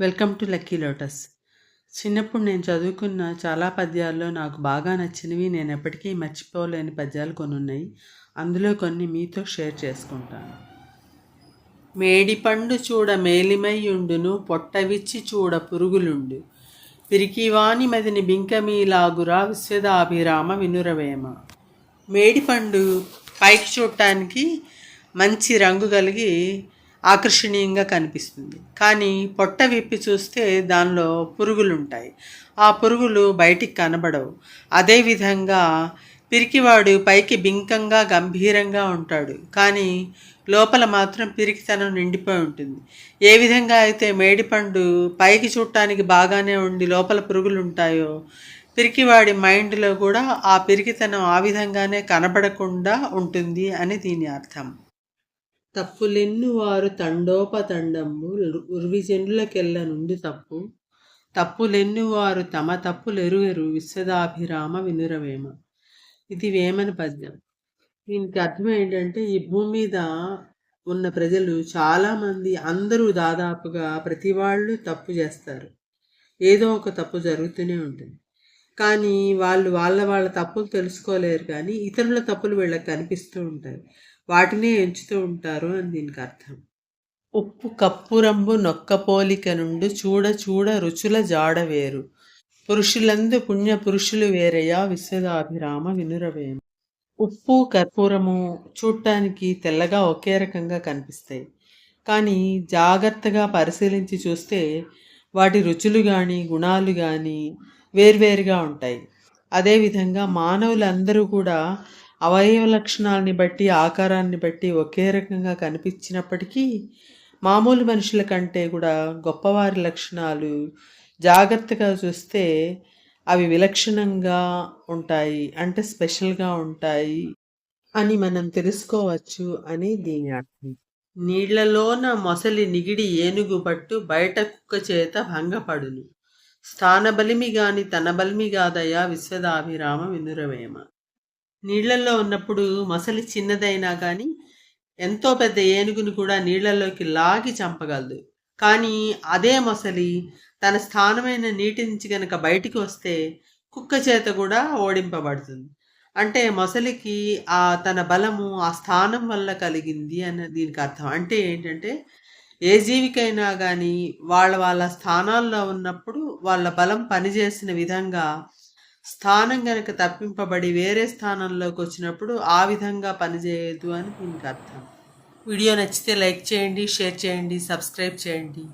Welcome to lucky lotus. చిన్నప్పుడు నేను చదువుకున్న చాలా పద్యాల్లో నాకు బాగా నచ్చినవి నేను ఎప్పటికీ మర్చిపోలేని పద్యాలు కొన్ని ఉన్నాయి అందులో కొన్ని మీతో షేర్ చేసుకుంటాను. మేడిపండు చూడ మేలిమయ్యుండును పొట్టవిచ్చి చూడ పురుగులుండు. పిరికివాని మదిని బింకమీలాగురా విశ్వదాభిరామ వినురవేమ. మేడిపండు పైకి చూడటానికి మంచి రంగు కలిగి ఆకర్షణీయంగా కనిపిస్తుంది. కానీ పొట్ట విప్పి చూస్తే దానిలో పురుగులుంటాయి. ఆ పురుగులు బయటికి కనబడవు. అదేవిధంగా పిరికివాడు పైకి బింకంగా గంభీరంగా ఉంటాడు. కానీ లోపల మాత్రం పిరికితనం నిండిపోయి ఉంటుంది. ఏ విధంగా అయితే మేడిపండు పైకి చూడటానికి బాగానే ఉండి లోపల పురుగులు ఉంటాయో పిరికివాడి మైండ్లో కూడా ఆ పిరికితనం ఆ విధంగానే కనబడకుండా ఉంటుంది అని దీని అర్థం. తప్పులెన్ను వారు తండోపతండంబు ఉర్విజనులకెల్ల నుండి తప్పు. తప్పులెన్ను వారు తమ తప్పులెరుగెరు విశ్వదాభిరామ వినురవేమ. ఇది వేమన పద్యం. దీనికి అర్థం ఏంటంటే ఈ భూమి మీద ఉన్న ప్రజలు చాలామంది అందరూ దాదాపుగా ప్రతి వాళ్ళు తప్పు చేస్తారు. ఏదో ఒక తప్పు జరుగుతూనే ఉంటుంది. కానీ వాళ్ళు వాళ్ళ వాళ్ళ తప్పులు తెలుసుకోలేరు కానీ ఇతరుల తప్పులు వీళ్ళకి కనిపిస్తూ ఉంటాయి. వాటినే ఎంచుతూ ఉంటారు అని దీనికి అర్థం. ఉప్పు కప్పురంబు నొక్కపోలిక నుండి చూడ చూడ రుచుల జాడ వేరు. పురుషులందు పుణ్య పురుషులు వేరయ్యా విశ్వదాభిరామ వినురవేమ. ఉప్పు కర్పూరము చూడటానికి తెల్లగా ఒకే రకంగా కనిపిస్తాయి. కానీ జాగ్రత్తగా పరిశీలించి చూస్తే వాటి రుచులు కానీ గుణాలు కానీ వేర్వేరుగా ఉంటాయి. అదేవిధంగా మానవులందరూ కూడా అవయవ లక్షణాలని బట్టి ఆకారాన్ని బట్టి ఒకే రకంగా కనిపించినప్పటికీ మామూలు మనుషుల కంటే కూడా గొప్పవారి లక్షణాలు జాగ్రత్తగా చూస్తే అవి విలక్షణంగా ఉంటాయి. అంటే స్పెషల్గా ఉంటాయి అని మనం తెలుసుకోవచ్చు అని దీని అర్థం. నీళ్ళలోన మొసలి నిగిడి ఏనుగు పట్టు బయట కుక్క చేత భంగపడును. స్థానబలిమి గాని తన బలిమి గాదయా విశ్వదాభిరామ వినురవేమ నీళ్ళలో ఉన్నప్పుడు మొసలి చిన్నదైనా కానీ ఎంతో పెద్ద ఏనుగుని కూడా నీళ్ళలోకి లాగి చంపగలదు. కానీ అదే మొసలి తన స్థానమైన నీటి నుంచి కనుక బయటికి వస్తే కుక్క చేత కూడా ఓడింపబడుతుంది. అంటే మొసలికి ఆ తన బలము ఆ స్థానం వల్ల కలిగింది అన్న దీనికి అర్థం. అంటే ఏంటంటే ఏ జీవికైనా కానీ వాళ్ళ వాళ్ళ స్థానాల్లో ఉన్నప్పుడు వాళ్ళ బలం పనిచేసిన విధంగా స్థానం కనుక తప్పింపబడి వేరే స్థానంలోకి వచ్చినప్పుడు ఆ విధంగా పనిచేయదు అని దీనికి అర్థం. వీడియో నచ్చితే లైక్ చేయండి షేర్ చేయండి సబ్స్క్రైబ్ చేయండి.